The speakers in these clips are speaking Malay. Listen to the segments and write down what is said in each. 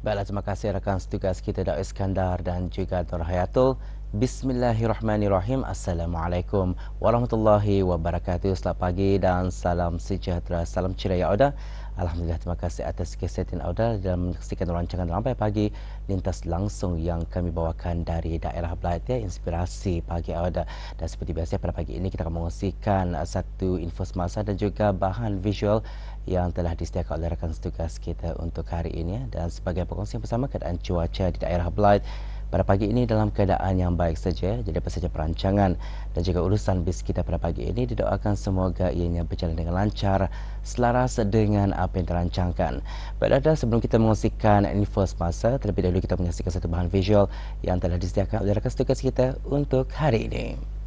Baiklah, terima kasih rakan setugas kita Daud Iskandar dan juga Dor Hayatul. Bismillahirrahmanirrahim. Assalamualaikum warahmatullahi wabarakatuh. Selamat pagi dan salam sejahtera. Salam ceria Auda. Alhamdulillah terima kasih atas kesetin Auda dalam menyaksikan rancangan Rampai Pagi lintas langsung yang kami bawakan dari daerah Belait ya, inspirasi pagi Auda. Dan seperti biasa pada pagi ini kita akan mengongsikan satu info semasa dan juga bahan visual yang telah disediakan oleh rakan setugas kita untuk hari ini dan sebagai pengongsi bersama keadaan cuaca di daerah Blight pada pagi ini dalam keadaan yang baik saja. Jadi apa saja perancangan dan juga urusan bis kita pada pagi ini didoakan semoga ianya berjalan dengan lancar selaras dengan apa yang dirancangkan. Baiklah sebelum kita mengongsikan info semasa terlebih dahulu kita menyaksikan satu bahan visual yang telah disediakan oleh rakan setugas kita untuk hari ini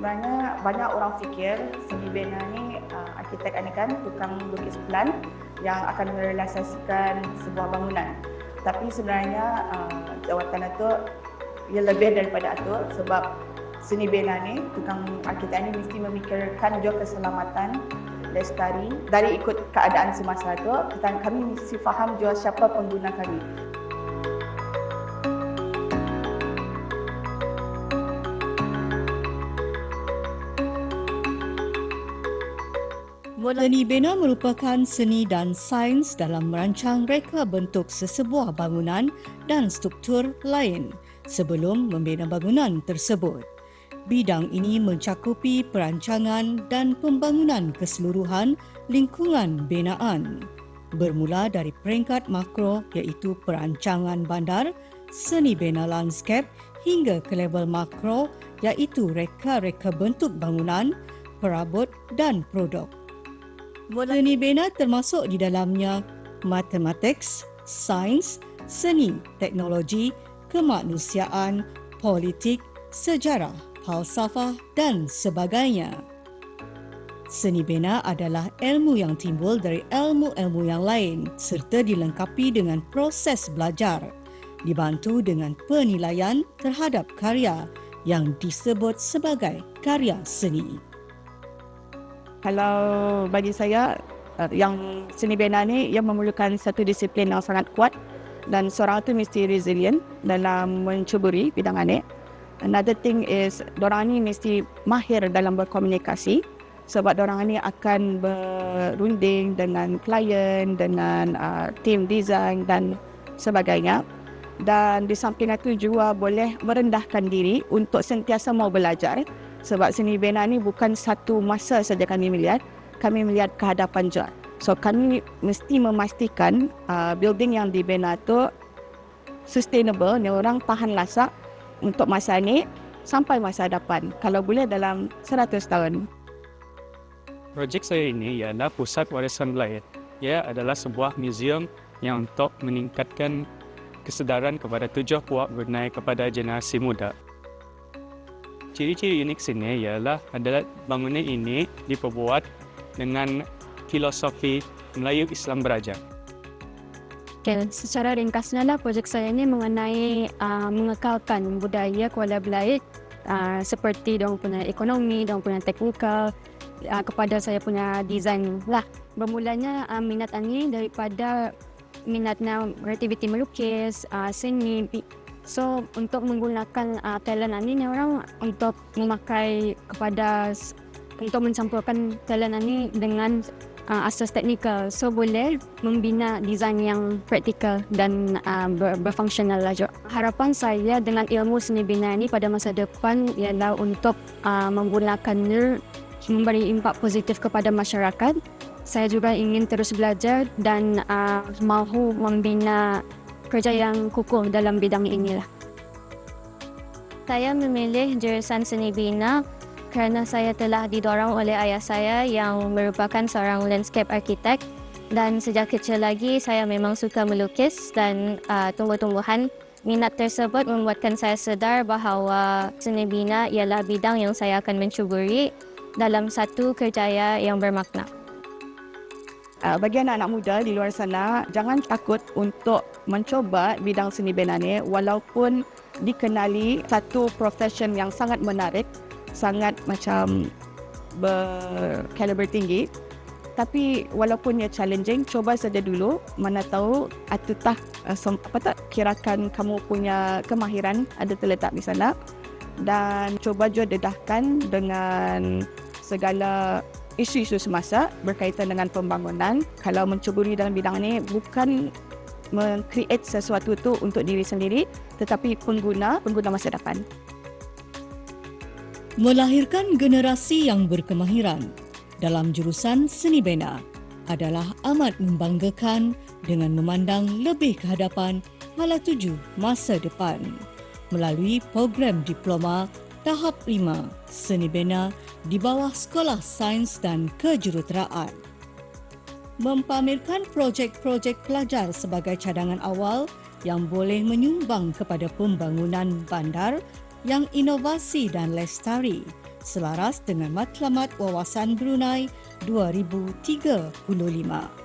sebenarnya banyak orang fikir seni bina ni uh, arkitek ni kan tukang lukis plan yang akan merealisasikan sebuah bangunan. Tapi sebenarnya uh, jawatan itu ia lebih daripada itu sebab seni bina ni tukang arkitek ni mesti memikirkan juga keselamatan lestari dari ikut keadaan semasa itu kita kami mesti faham juga siapa pengguna kami Seni bina merupakan seni dan sains dalam merancang reka bentuk sesebuah bangunan dan struktur lain sebelum membina bangunan tersebut. Bidang ini mencakupi perancangan dan pembangunan keseluruhan lingkungan binaan bermula dari peringkat makro iaitu perancangan bandar, seni bina landscape hingga ke level makro iaitu reka-reka bentuk bangunan, perabot dan produk. Seni bina termasuk di dalamnya matematik, sains, seni, teknologi, kemanusiaan, politik, sejarah, falsafah dan sebagainya. Seni bina adalah ilmu yang timbul dari ilmu-ilmu yang lain serta dilengkapi dengan proses belajar, dibantu dengan penilaian terhadap karya yang disebut sebagai karya seni. Kalau bagi saya uh, yang seni bina ni yang memerlukan satu disiplin yang sangat kuat dan seorang tu mesti resilient dalam mencuburi bidang ni. Another thing is orang ni mesti mahir dalam berkomunikasi sebab orang ni akan berunding dengan klien, dengan uh, team design dan sebagainya. Dan di samping itu juga boleh merendahkan diri untuk sentiasa mau belajar sebab seni bina ni bukan satu masa saja kami melihat. Kami melihat kehadapan juga. So kami mesti memastikan uh, building yang dibina tu sustainable ni orang tahan lasak untuk masa ni sampai masa depan kalau boleh dalam 100 tahun. Projek saya ini ialah Pusat Warisan Belayar. Ia adalah sebuah museum yang untuk meningkatkan kesedaran kepada tujuh puak mengenai kepada generasi muda ciri-ciri unik sini ialah adalah bangunan ini diperbuat dengan filosofi Melayu Islam Beraja. Okay, secara ringkasnya lah projek saya ini mengenai uh, mengekalkan budaya Kuala Belait uh, seperti dong punya ekonomi, dong punya teknikal uh, kepada saya punya desain lah. Bermulanya uh, minat ini daripada minatnya kreativiti melukis, uh, seni, So untuk menggunakan uh, talent ini orang untuk memakai kepada untuk mencampurkan talent ini dengan uh, asas teknikal. So boleh membina desain yang praktikal dan uh, ber, berfungsional lah. Harapan saya dengan ilmu seni bina ini pada masa depan ialah untuk uh, menggunakannya memberi impak positif kepada masyarakat. Saya juga ingin terus belajar dan uh, mahu membina kerja yang kukuh dalam bidang inilah. Saya memilih jurusan seni bina kerana saya telah didorong oleh ayah saya yang merupakan seorang landscape architect Dan sejak kecil lagi saya memang suka melukis dan uh, tumbuh-tumbuhan. Minat tersebut membuatkan saya sedar bahawa seni bina ialah bidang yang saya akan mencuburi dalam satu kerjaya yang bermakna. Uh, bagi anak-anak muda di luar sana, jangan takut untuk mencoba bidang seni bina ni walaupun dikenali satu profession yang sangat menarik, sangat macam berkaliber tinggi. Tapi walaupun ia challenging, coba saja dulu. Mana tahu atutah uh, apa tak kirakan kamu punya kemahiran ada terletak di sana dan coba juga dedahkan dengan segala isu-isu semasa berkaitan dengan pembangunan. Kalau mencuburi dalam bidang ini bukan mengcreate sesuatu tu untuk diri sendiri tetapi pengguna pengguna masa depan. Melahirkan generasi yang berkemahiran dalam jurusan seni bina adalah amat membanggakan dengan memandang lebih ke hadapan hala tuju masa depan melalui program diploma tahap 5 seni bina di bawah Sekolah Sains dan Kejuruteraan. Mempamerkan projek-projek pelajar sebagai cadangan awal yang boleh menyumbang kepada pembangunan bandar yang inovasi dan lestari selaras dengan matlamat wawasan Brunei 2035.